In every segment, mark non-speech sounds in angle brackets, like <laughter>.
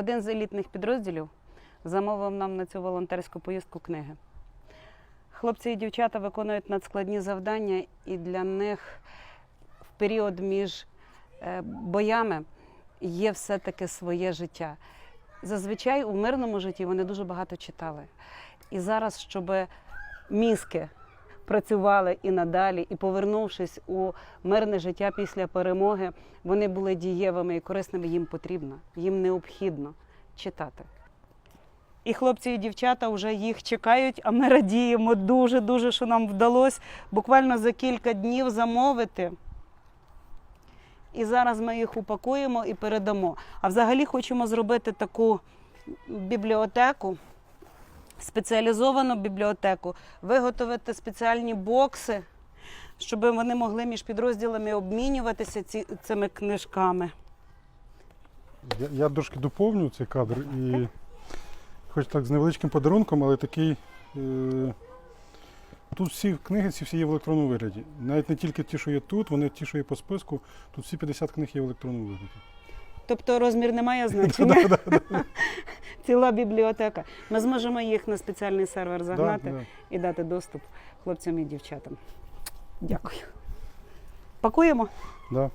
Один з елітних підрозділів замовив нам на цю волонтерську поїздку книги. Хлопці і дівчата виконують надскладні завдання, і для них в період між е, боями є все-таки своє життя. Зазвичай у мирному житті вони дуже багато читали. І зараз, щоб мізки працювали і надалі, і повернувшись у мирне життя після перемоги, вони були дієвими і корисними. Їм потрібно, їм необхідно читати. І хлопці і дівчата вже їх чекають, а ми радіємо дуже, дуже, що нам вдалося буквально за кілька днів замовити. І зараз ми їх упакуємо і передамо. А взагалі хочемо зробити таку бібліотеку, спеціалізовану бібліотеку, виготовити спеціальні бокси, щоб вони могли між підрозділами обмінюватися ці, цими книжками. Я, я трошки доповню цей кадр і хоч так з невеличким подарунком, але такий. Е, тут всі книги ці всі є в електронному вигляді. Навіть не тільки ті, що є тут, вони ті, що є по списку, тут всі 50 книг є в електронному вигляді. Тобто розмір не має <laughs> значення. <laughs> Ціла бібліотека. Ми зможемо їх на спеціальний сервер загнати Да, да. і дати доступ хлопцям і дівчатам. Дякую. Пакуємо. Да.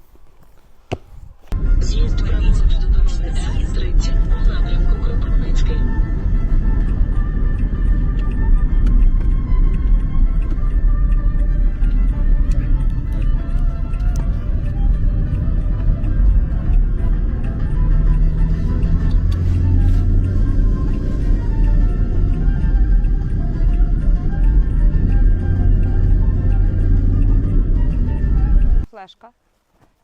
З'їзд праворуч вздовж М30 у напрямку Флешка.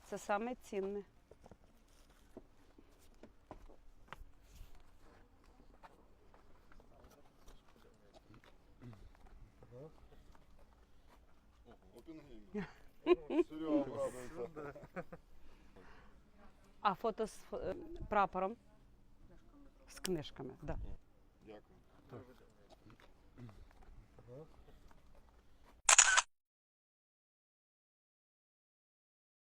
Це саме цінне. А фото з е, прапором? З книжками, так. Так.